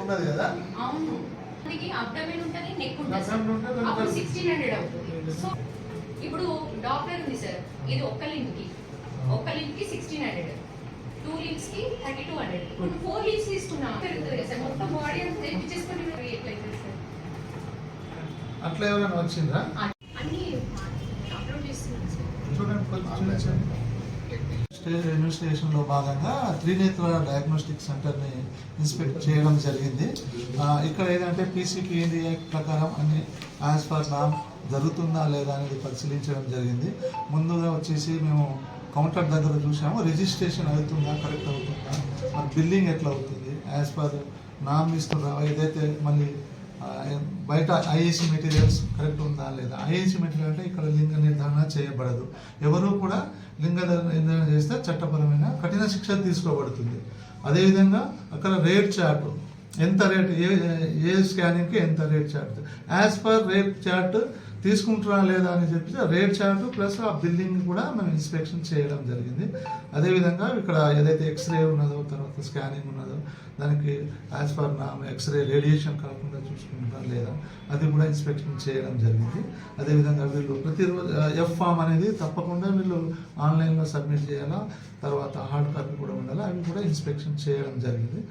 ఉన్నది కదా? అవును. అబ్డమెన్ ఉంటుంది. నెక్. అప్పుడు. సిక్స్టీన్ హండ్రెడ్ అవుతుంది. సో ఇప్పుడు డాక్టర్ ఉంది సార్. ఇది ఒక్క లింక్కి ఒక్క లింక్కి సిక్స్టీన్ హండ్రెడ్ టూ లింక్స్కి థర్టీ టూ హండ్రెడ్ ఇప్పుడు ఫోర్ లింక్స్ తీసుకున్నా పెరుగుతుంది కదా సార్? మొత్తం బాడీ అంతా తెప్పించేసుకొని ఎట్లయితే సార్? అట్లా ఎవరైనా వచ్చిందా? అన్ని అప్లోడ్ చేస్తున్నాను సార్. చూడండి. స్టేజ్ ఇన్వెస్టిగేషన్లో భాగంగా త్రినేత్ర డయాగ్నోస్టిక్ సెంటర్ని ఇన్స్పెక్ట్ చేయడం జరిగింది. ఇక్కడ ఏంటంటే పీసీపీఎన్డీ యాక్ట్ ప్రకారం అన్ని యాజ్ పర్ నామ్ జరుగుతుందా లేదా అనేది పరిశీలించడం జరిగింది. ముందుగా వచ్చేసి మేము కౌంటర్ దగ్గర చూసాము రిజిస్ట్రేషన్ అవుతుందా కరెక్ట్ అవుతుందా? బిల్లింగ్ ఎట్లా అవుతుంది? యాజ్ పర్ నామ్ ఇస్తుందా ఏదైతే మళ్ళీ బయట ఐఏసీ మెటీరియల్స్ కరెక్ట్ ఉందా లేదా? ఐఏసీ మెటీరియల్ అంటే ఇక్కడ లింగ నిర్ధారణ చేయబడదు. ఎవరూ కూడా లింగ నిర్ధారణ చేస్తే చట్టపరమైన కఠిన శిక్ష తీసుకోబడుతుంది. అదేవిధంగా అక్కడ రేట్ చార్ట్ ఎంత రేట్ ఏ ఏ స్కానింగ్కి ఎంత rate chart? As per rate chart తీసుకుంటారా లేదా అని చెప్పి రేట్ చార్ట్ ప్లస్ ఆ బిల్డింగ్ కూడా మనం ఇన్స్పెక్షన్ చేయడం జరిగింది. అదేవిధంగా ఇక్కడ ఏదైతే ఎక్స్రే ఉన్నదో తర్వాత స్కానింగ్ ఉన్నదో దానికి యాజ్ పర్ నా ఎక్స్రే రేడియేషన్ కాకుండా చూసుకుంటారా లేదా? అది కూడా ఇన్స్పెక్షన్ చేయడం జరిగింది. అదేవిధంగా వీళ్ళు ప్రతిరోజు ఎఫ్ ఫామ్ అనేది తప్పకుండా వీళ్ళు ఆన్లైన్లో సబ్మిట్ చేయాలా? తర్వాత హార్డ్ కాపీ కూడా ఉండాలి? అవి కూడా ఇన్స్పెక్షన్ చేయడం జరిగింది.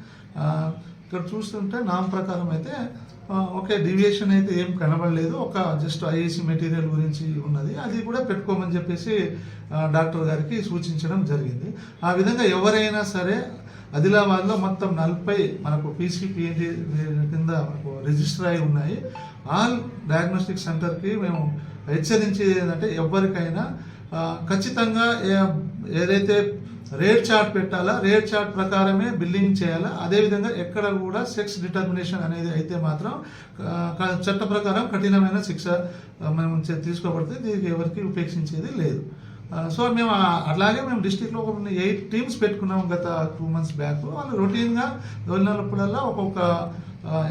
ఇక్కడ చూస్తుంటే నా ప్రకారం అయితే ఒకే ఓకే డివియేషన్ అయితే ఏం కనబడలేదు. ఒక జస్ట్ ఐఏసీ మెటీరియల్ గురించి ఉన్నది. అది కూడా పెట్టుకోమని చెప్పేసి డాక్టర్ గారికి సూచించడం జరిగింది. ఆ విధంగా ఎవరైనా సరే ఆదిలాబాద్లో మొత్తం నలభై మనకు పీసీపీఎన్డి కింద మనకు రిజిస్టర్ అయి ఉన్నాయి. ఆల్ డయాగ్నోస్టిక్ సెంటర్కి మేము హెచ్చరించేది ఏంటంటే ఎవరికైనా ఖచ్చితంగా ఏదైతే రేట్ చార్ట్ పెట్టాలా రేట్ చార్ట్ ప్రకారమే బిల్లింగ్ చేయాలా. అదేవిధంగా ఎక్కడ కూడా సెక్స్ డిటర్మినేషన్ అనేది అయితే మాత్రం చట్ట ప్రకారం కఠినమైన శిక్ష మనం తీసుకోబడితే దీనికి ఎవరికి ఉపేక్షించేది లేదు. సో మేము అట్లాగే మేము డిస్టిక్లో ఒక ఎయిట్ టీమ్స్ పెట్టుకున్నాం గత టూ మంత్స్ బ్యాక్. వాళ్ళు రొటీన్గా వెళ్ళినప్పుడల్లా ఒక్కొక్క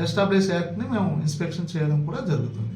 ఎస్టాబ్లిష్ యాక్ట్ని మేము ఇన్స్పెక్షన్ చేయడం కూడా జరుగుతుంది.